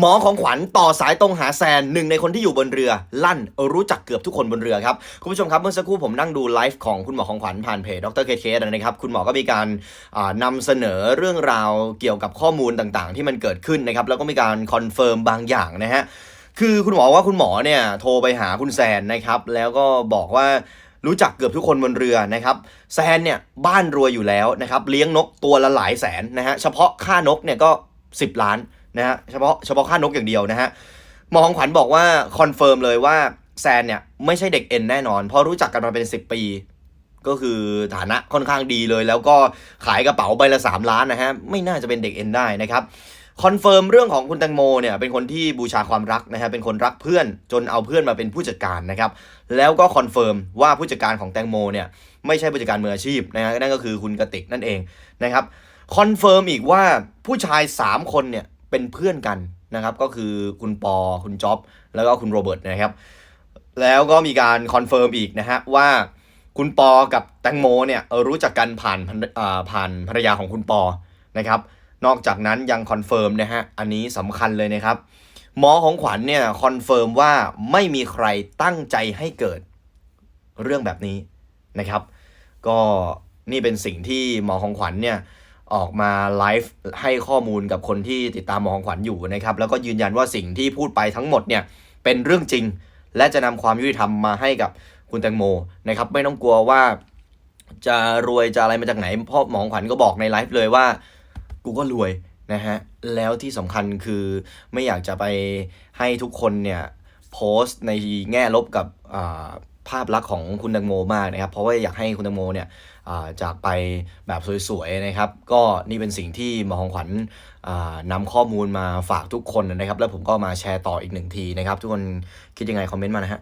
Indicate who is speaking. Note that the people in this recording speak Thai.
Speaker 1: หมอของขวัญต่อสายตรงหาแซนหนึ่งในคนที่อยู่บนเรือลั่นรู้จักเกือบทุกคนบนเรือครับ คุณผู้ชมครับเมื่อสักครู่ผมนั่งดูไลฟ์ของคุณหมอของขวัญผ่านเพจดรเคเคนะครับ คุณหมอก็มีการอ่านำเสนอเรื่องราวเกี่ยวกับข้อมูลต่างๆ ที่มันเกิดขึ้นนะครับ แล้วก็มีการคอนเฟิร์มบางอย่างนะฮะคือคุณหมอว่าคุณหมอเนี่ยโทรไปหาคุณแซนนะครับ แล้วก็บอกว่ารู้จักเกือบทุกคนบนเรือนะครับแซนเนี่ยบ้านรวยอยู่แล้วนะครับเลี้ยงนกตัวละหลายแสนนะฮะเฉพาะค่านกเนี่ยก็ 10 ล้าน นะฮะเฉพาะเฉพาะค่านกอย่างเดียวนะฮะหมอของขวัญบอกว่าคอนเฟิร์มเลยว่าแซนเนี่ยไม่ใช่เด็กเอ็นแน่นอน เพราะรู้จักกันมาเป็น 10 ปี ก็คือฐานะค่อนข้างดีเลย แล้วก็ขายกระเป๋าใบละ 3 ล้านนะฮะไม่น่าจะเป็นเด็กเอ็นได้นะครับคอนเฟิร์มเรื่องของคุณแตงโมเนี่ยเป็นคนที่บูชาความรักนะฮะเป็นคนรักเพื่อนจนเอาเพื่อนมาเป็นผู้จัดการนะครับแล้วก็คอนเฟิร์มว่าผู้จัดการของแตงโมเนี่ยไม่ใช่ผู้จัดการมืออาชีพนะฮะนั่นก็คือคุณกติกนั่นเองนะครับคอนเฟิร์มอีกว่าผู้ชาย 3 คนเนี่ย เป็นเพื่อนกันนะครับ ก็คือคุณปอ คุณจ๊อบ แล้วก็คุณโรเบิร์ตนะครับ แล้วก็มีการคอนเฟิร์มอีกนะฮะว่าคุณปอกับแตงโมเนี่ยเอรู้จักกันผ่านผ่านภรรยาของคุณปอนะครับ นอกจากนั้นยังคอนเฟิร์มนะฮะ อันนี้สำคัญเลยนะครับ หมอของขวัญเนี่ยคอนเฟิร์มว่าไม่มีใครตั้งใจให้เกิดเรื่องแบบนี้นะครับ ก็นี่เป็นสิ่งที่หมอของขวัญเนี่ย ออกมาไลฟ์ให้ข้อมูลกับคนที่ติดตามมองขวัญอยู่นะครับ แล้วก็ยืนยันว่าสิ่งที่พูดไปทั้งหมดเนี่ยเป็นเรื่องจริง และจะนำความยุติธรรมมาให้กับคุณแตงโมนะครับไม่ต้องกลัวว่าจะรวยจะอะไรมาจากไหนเพราะหมองขวัญก็บอกในไลฟ์เลยว่ากูก็รวยนะฮะแล้วที่สำคัญคือไม่อยากจะไปให้ทุกคนเนี่ยโพสต์ในแง่ลบกับ ภาพลักษณ์ของคุณตังโมมากนะครับ เพราะว่าอยากให้คุณตังโมเนี่ยจากไปแบบสวยๆนะครับ ก็นี่เป็นสิ่งที่หมอของขวัญอ่านำข้อมูลมาฝากทุกคนนะครับ แล้วผมก็มาแชร์ต่ออีกหนึ่งทีนะครับ ทุกคนคิดยังไงคอมเมนต์มานะฮะ